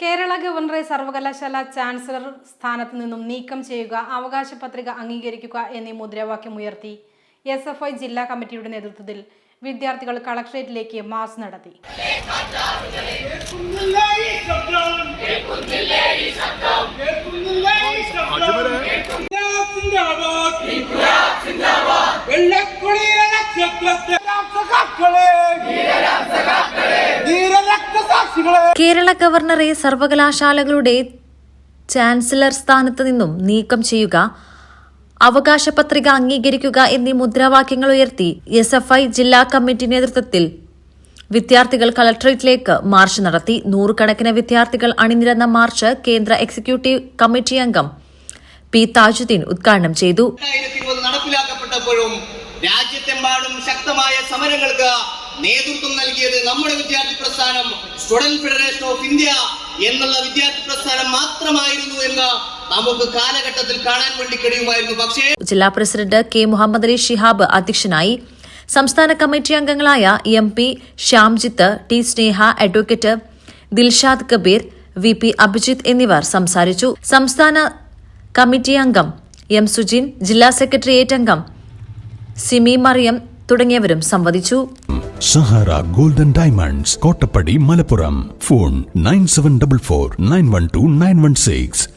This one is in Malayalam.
കേരള ഗവർണറെ സർവകലാശാല ചാൻസലർ സ്ഥാനത്ത് നിന്നും നീക്കം ചെയ്യുക അവകാശ പത്രിക അംഗീകരിക്കുക എന്നീ മുദ്രാവാക്യം ഉയർത്തി. എസ് എഫ് ഐ ജില്ലാ കമ്മിറ്റിയുടെ നേതൃത്വത്തിൽ വിദ്യാർത്ഥികൾ കളക്ട്രേറ്റിലേക്ക് മാർച്ച് നടത്തി. നക്ഷത്രത്തെ കേരള ഗവർണറെ സർവകലാശാലകളുടെ ചാൻസലർ സ്ഥാനത്ത് നിന്നും നീക്കം ചെയ്യുക അവകാശ പത്രിക അംഗീകരിക്കുക എന്നീ മുദ്രാവാക്യങ്ങൾ ഉയർത്തി എസ് എഫ് ഐ ജില്ലാ കമ്മിറ്റി നേതൃത്വത്തിൽ വിദ്യാർത്ഥികൾ കളക്ടറേറ്റിലേക്ക് മാർച്ച് നടത്തി. നൂറുകണക്കിന് വിദ്യാർത്ഥികൾ അണിനിരന്ന മാർച്ച് കേന്ദ്ര എക്സിക്യൂട്ടീവ് കമ്മിറ്റി അംഗം പി താജുദ്ദീൻ ഉദ്ഘാടനം ചെയ്തു. നടപ്പിലാക്കപ്പെട്ടപ്പോഴും രാജ്യത്തെമ്പാടും ശക്തമായ സമരങ്ങൾക്ക് നേതൃത്വം നൽകിയത് നമ്മുടെ വിദ്യാർത്ഥി പ്രസ്ഥാനം സ്റ്റുഡന്റ് ഫെഡറേഷൻ ഓഫ് ഇന്ത്യ എന്നുള്ള വിദ്യാർത്ഥി പ്രസ്ഥാനം മാത്രമായിരുന്നു എന്ന് നമുക്ക് കാലഘട്ടത്തിൽ കാണാൻ വേണ്ടി കഴിയുമായിരുന്നു. പക്ഷേ ജില്ലാ പ്രസിഡന്റ് കെ മുഹമ്മദ് അലി ഷിഹാബ് അധ്യക്ഷനായി സംസ്ഥാന കമ്മിറ്റി അംഗങ്ങളായ M P Shyamjith T Sneha advocate Dilshad Kabeer V P Abhijith എന്നിവർ സംസാരിച്ചു. സംസ്ഥാന കമ്മിറ്റി അംഗം എം സുജിൻ ജില്ലാ സെക്രട്ടേറിയറ്റ് അംഗം സിമി മറിയം തുടങ്ങിയവരും സംവദിച്ചു. Sahara golden diamonds Kottappadi Malappuram. Phone nine seven double four nine one two nine one six.